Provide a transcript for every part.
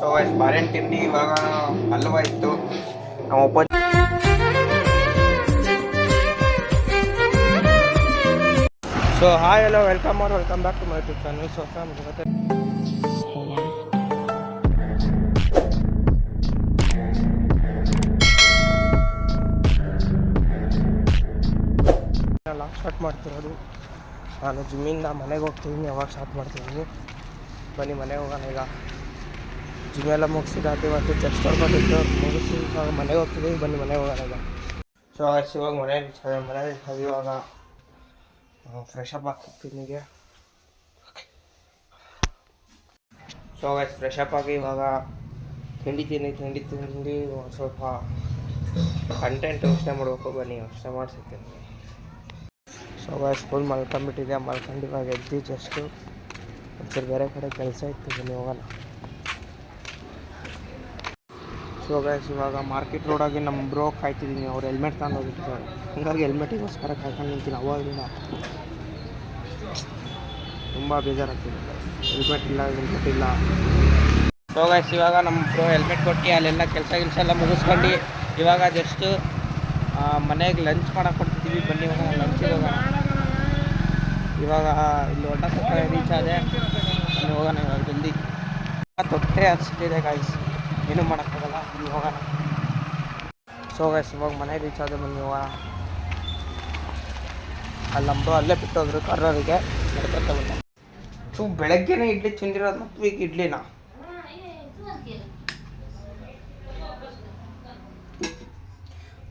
So guys ಬಾಳೆಹಣ್ಣು ತಿಂಡಿ ಇವಾಗ ಹಲ್ವ ಇತ್ತು. ನಮ್ಮ ಒಪ್ಪ so hi hello welcome or welcome back to my YouTube channel so ಮತ್ತೆ ಲಾಸ್ಟ್ ಸ್ಟಾರ್ಟ್ ಮಾಡ್ತಿರೋದು. ನಾನು ಜಿಮ್ಮಿಂದ ಮನೆಗೆ ಹೋಗ್ತಿದ್ದೀನಿ ಯಾವಾಗ ಸ್ಟಾರ್ಟ್ ಮಾಡ್ತಿದ್ದೀನಿ ಬನ್ನಿ, ಮನೆಗೆ ಹೋಗೋಣ ಈಗ. ಜಿಮ್ ಎಲ್ಲ ಮುಗಿಸಿದಾತಿ ಇವತ್ತು ಚೆಸ್ಟ್ ಹೊಡ್ಕೊಂಡಿದ್ದು ಮುಗಿಸಿ ಇವಾಗ ಮನೆಗೆ ಹೋಗ್ತಿದ್ದೀವಿ ಬನ್ನಿ, ಮನೆಗೆ ಹೋಗೋಣ ಸೊ ಇವಾಗ ಮನೆ ಮನೆ ಇವಾಗ ಫ್ರೆಶ್ ಅಪ್ ಆಗ್ತಿದ್ದೀನಿ ಈಗ ಸೊ ಫ್ರೆಶ್ ಅಪ್ ಆಗಿ ಇವಾಗ ತಿಂಡಿ ತಿಂಡಿ ತಿಂಡಿ ತಿಂಡಿ ಒಂದು ಸ್ವಲ್ಪ ಕಂಟೆಂಟ್ ಯೋಚನೆ ಮಾಡಬೇಕು. ಬನ್ನಿ, ಯೋಚನೆ ಮಾಡ್ಸಿರ್ತೀನಿ. ಸೊ ಸ್ಕೂಲ್ ಮಲ್ಕೊಂಡ್ಬಿಟ್ಟಿದೆ ಮಲ್ಕೊಂಡು ಇವಾಗ ಎದ್ದು ಜಸ್ಟು ಒಂಚೂರು ಬೇರೆ ಕಡೆ ಕೆಲಸ ಇತ್ತು. ಬನ್ನಿ, ಹೋಗೋಣ. ಸೊ ಗೈಸ್ ಇವಾಗ ಮಾರ್ಕೆಟ್ ರೋಡಾಗಿ ನಮ್ಮ ಬ್ರೋ ಕಾಯ್ತಿದ್ದೀನಿ ಅವ್ರು ಹೆಲ್ಮೆಟ್ ತಗೊಂಡು ಹೋಗಿರ್ತಾರೆ ಹಂಗಾಗಿ ಹೆಲ್ಮೆಟಿಗೋಸ್ಕರ ಕಾಯ್ಕೊಂಡು ನಿಂತೀನಿ. ಅವಾಗಿಂದ ತುಂಬ ಬೇಜಾರಾಗ್ತಿದೆ. ಹೆಲ್ಮೆಟ್ ಇಲ್ಲ ಹೆಲ್ಮೆಟ್ ಇಲ್ಲ. ಸೊ ಗೈಸ್ ಇವಾಗ ನಮ್ಮ ಬ್ರೋ ಹೆಲ್ಮೆಟ್ ಕೊಟ್ಟು ಅಲ್ಲೆಲ್ಲ ಕೆಲಸ ಗಿಲ್ಸ ಎಲ್ಲ ಮುಗಿಸ್ಕೊಂಡು ಇವಾಗ ಜಸ್ಟು ಮನೆಗೆ ಲಂಚ್ ಮಾಡಕ್ಕೆ ಕೊಡ್ತಿದ್ದೀವಿ ಬನ್ನಿ ಇವಾಗ ಲಂಚಿಗೆ ಹೋಗೋಣ. ಇವಾಗ ಇಲ್ಲಿ ಹೊಟ್ಟ ಸ್ವಲ್ಪ ರೀಚ್ ಆದೆ. ಬನ್ನಿ, ಹೋಗೋಣ ಇವಾಗ ಜಲ್ದಿ. ತೊಟ್ಟೆ ಹಚ್ಚಿದೆ ಗಾಯ್ಸ್ ಏನೂ ಮಾಡೋಕ್ಕಾಗಲ್ಲ. ಇಲ್ಲಿ ಹೋಗೋಣ ಸೊ ಗೈಸ್ ಇವಾಗ ಮನೆ ರೀಚ್ ಆದ್ರೆ ಬನ್ನಿ ಹೋಗೋಣ ಅಲ್ಲಿ ನಮ್ಮದು ಅಲ್ಲೇ ಬಿಟ್ಟೋದ್ರು ಕರ್ರಿಗೆ ನಡ್ಕೊತ ಬಂದ ಸೊ ಬೆಳಗ್ಗೆನೇ ಇಡ್ಲಿ ತಿಂದಿರೋದು ಮತ್ತು ಈಗ ಇಡ್ಲಿನ?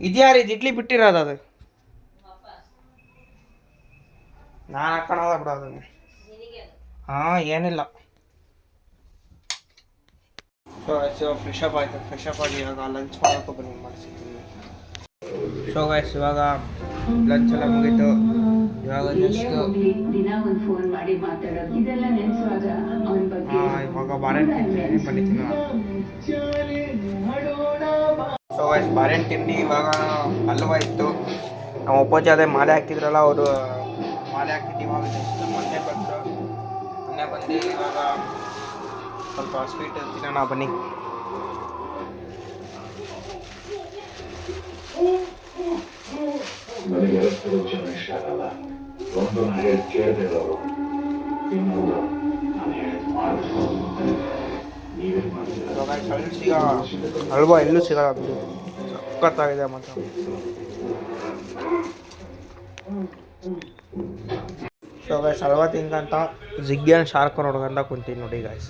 ಇದ್ಯಾರು ಇದು ಇಡ್ಲಿ ಬಿಟ್ಟಿರೋದು ಅದು? ನಾನು ಹಾಕೋಣ ಬಿಡೋದು ಹಾಂ, ಏನಿಲ್ಲ. ಸೊ ಫ್ರೆಶ್ ಅಪ್ ಆಯಿತು ಫ್ರೆಶ್ ಅಪ್ ಆಗಿ ಇವಾಗ ಲಂಚ್ ಮಾಡೋಕೆ ಬನ್ನಿ ಮಾಡಿಸಿದ್ದೀನಿ ಸೊ ಗೈಸ್ ಇವಾಗ ಲಂಚ್ ಎಲ್ಲ ಮುಗೀತು. ಇವಾಗ ಜಸ್ಟ್ ಇವಾಗ ಬಾರೆ ತಿಂತೀನಿ. ಬಂದಿದ್ದೀನಿ ಸೊ ಗೈಸ್ ಬಾರೆ ತಿಂಡಿ ಇವಾಗ ಹಲ್ವಾ ಇತ್ತು ನಮ್ಮ ಅಪ್ಪಾಜಿ ಅದೇ ಮಾಲೆ ಹಾಕಿದ್ರಲ್ಲ ಅವರು ಮಾಲೆ ಹಾಕಿದ್ದು ಇವಾಗ ಜಸ್ಟ್ ಮೊನ್ನೆ ಬಂದರು ಮೊನ್ನೆ ಬಂದು ಇವಾಗ ಸ್ವಲ್ಪ ಸ್ವೀಟ್ ತಿನ್ನೋಣ ಬನ್ನಿ. ನನಗೆ ಎರಡು ಜನ ಇಷ್ಟ ಆಗಲ್ಲ. ಒಂದು ನಾನು ಹೇಳಿ ಕೇಳದೆ ಇರೋರು. ಇನ್ನೊಂದು ನಾನು ಹೇಳಿದ್ ಮಾಡಿದ್ರು ನೀವೇ ಹಲ್ವಾ ಎಲ್ಲೂ ಸಿಗಲ್ಲ ಬಿಡು. ಸಖತ್ತಾಗಿದೆ ಮಾತ್ರ. ಸೊ ಗೈಸ್ ಹಲ್ವಾ ತಿನ್ಕಂತ ಜಿಗ್ಗಿಯನ್ನು ಶಾರ್ಕ್ ನೋಡ್ಕೊಂತ ಕುಂತೀನಿ ನೋಡಿ ಗೈಸ್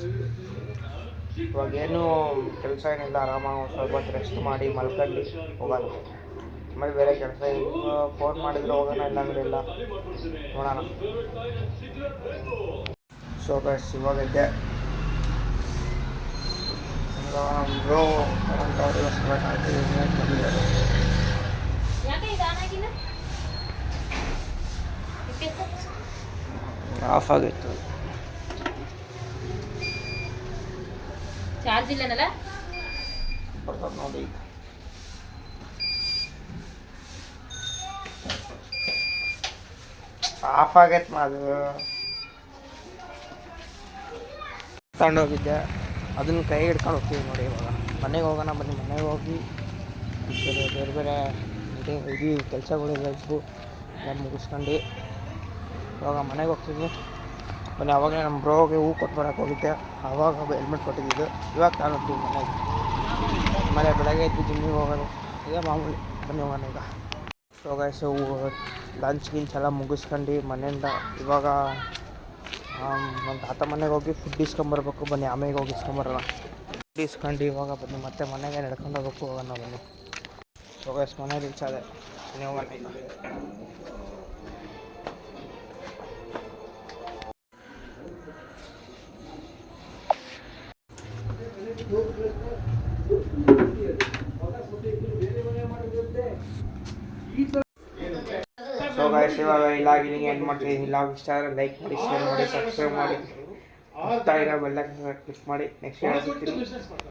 ಇವಾಗ ಏನು ಕೆಲಸ ಏನಿಲ್ಲ, ಆರಾಮಾಗಿ ಒಂದು ಸ್ವಲ್ಪ ರೆಸ್ಟ್ ಮಾಡಿ ಮಲ್ಕೊಂಡು ಹೋಗೋದು ಆಮೇಲೆ ಬೇರೆ ಕೆಲಸ ಫೋನ್ ಮಾಡಿದ್ರೆ ಹೋಗೋಣ, ಇಲ್ಲಾಂದ್ರೆ ಇಲ್ಲ. ನೋಡೋಣ. ಸೊ ಗೈಸ್ ಇವಾಗ ಇದ್ದೆ. ಬ್ರೋ ಆಫ್ ಆಗಿತ್ತು ಚಾರ್ಜ್ ಇಲ್ಲನಲ್ಲ? ನೋಡಿ ಆಫ್ ಆಗೈತೆ ಅದು ತಗೊಂಡೋಗಿದ್ದೆ. ಅದನ್ನ ಕೈ ಹಿಡ್ಕೊಂಡು ಹೋಗ್ತೀವಿ ನೋಡಿ ಇವಾಗ. ಮನೆಗೆ ಹೋಗೋಣ ಬನ್ನಿ. ಮನೆಗೆ ಹೋಗಿ ಬೇರೆ ಬೇರೆ ಬೇರೆ ಮೀಟಿಂಗ್ ಇದು ಕೆಲಸಗಳಿಲ್ಲ ಇದ್ವು ಎಲ್ಲ ಮುಗಿಸ್ಕೊಂಡು ಇವಾಗ ಮನೆಗೆ ಹೋಗ್ತಿದ್ವಿ. ಬನ್ನಿ ಅವಾಗ ನಮ್ಮ ಬ್ರೋಗೆ ಹೂ ಕೊಟ್ಟು ಬರೋಕೆ ಹೋಗಿದ್ದೆ. ಆವಾಗ ಹೆಲ್ಮೆಟ್ ಕೊಟ್ಟಿದ್ದು ಇವಾಗ ನಾನು ಹೋಗ್ತೀವಿ ಮನೆಗೆ ಮನೆ ಬೆಳಗ್ಗೆ ಇದ್ದು ಜಿಮ್ಮಿಗೆ ಹೋಗೋದು. ಇದೇ ಮಾಮೂಲಿ. ಬನ್ನಿ ಹೋಗೋಣ ಈಗ. ಸೊ ಗೈಸು ಲಂಚ್ ಗಿಂಚ್ ಎಲ್ಲ ಮುಗಿಸ್ಕೊಂಡು ಮನೆಯಿಂದ ಇವಾಗ ನಮ್ಮ ತಾತ ಮನೆಗೆ ಹೋಗಿ ಫುಡ್ ಇಸ್ಕೊಂಬರ್ಬೇಕು. ಬನ್ನಿ ಆಮೇಲೆ ಹೋಗಿ ಇಸ್ಕೊಂಬರೋಣ. ಫುಡ್ ಇಸ್ಕೊಂಡು ಇವಾಗ ಬನ್ನಿ. ಮತ್ತೆ ಮನೆಗೆ ನಡ್ಕೊಂಡು ಹೋಗ್ಬೇಕು. ಹೋಗೋಣ ಬನ್ನಿ. ಸೊ ಮನೆಗೆ ಮನೆ ರೀಚ್ ಆದೆ. ಬನ್ನಿ ಹೋಗೋಣ ಸೊ ಗೈಸ್ ಇವಾಗ ಇಲ್ಲಾಗಿ ನಿಂಗೆ ಎಂಡ್ ಮಾಡ್ತೀನಿ. ಇಲ್ಲಾಗ ಇಷ್ಟ ಆದರೆ ಲೈಕ್ ಮಾಡಿ ಶೇರ್ ಮಾಡಿ ಸಬ್ಸ್ಕ್ರೈಬ್ ಮಾಡಿ. ಆಗ್ತಾ ಇರೋ ಬೆಲ್ಲ ಕ್ಲಿಕ್ ಮಾಡಿ. ನೆಕ್ಸ್ಟ್ ಸಿಗ್ತೀನಿ.